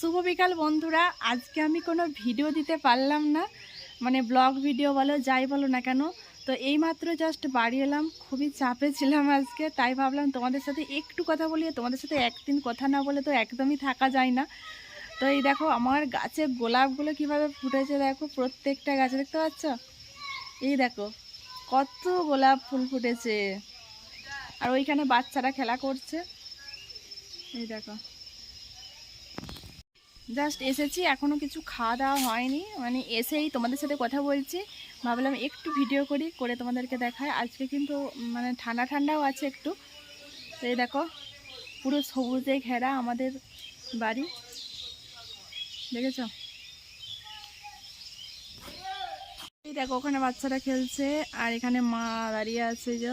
শুভ বিকাল বন্ধুরা। আজকে আমি কোনো ভিডিও দিতে পারলাম না। মানে ব্লগ ভিডিও বলো, যাই বলো না কেন। তো এইমাত্র জাস্ট বাড়ি এলাম, খুবই চাপে ছিলাম আজকে। তাই ভাবলাম তোমাদের সাথে একটু কথা বলি, তোমাদের সাথে একদিন কথা না বলে তো একদমই থাকা যায় না। তো এই দেখো, আমার গাছে গোলাপগুলো কীভাবে ফুটেছে দেখো, প্রত্যেকটা গাছে দেখতে পাচ্ছ? এই দেখো, কত গোলাপ ফুল ফুটেছে। আর ওইখানে বাচ্চারা খেলা করছে। এই দেখো। জাস্ট এসেছি এখনও কিছু খাওয়া দাওয়া হয়নি। মানে এসেই তোমাদের সাথে কথা বলছি। ভাবলাম একটু ভিডিও করি, করে তোমাদেরকে দেখায় আজকে কিন্তু মানে ঠান্ডা ঠান্ডাও আছে একটু। তো এই দেখো, পুরো সবুজে ঘেরা আমাদের বাড়ি। দেখেছ? এই দেখো, ওখানে বাচ্চারা খেলছে, আর এখানে মা দাঁড়িয়ে আছে যে।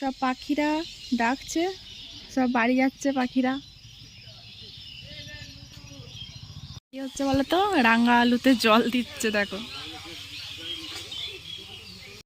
সব পাখিরা ডাকছে, সব বাড়ি যাচ্ছে পাখিরা। কি হচ্ছে বলো তো রাঙা আলুতে জল দিচ্ছে, দেখো।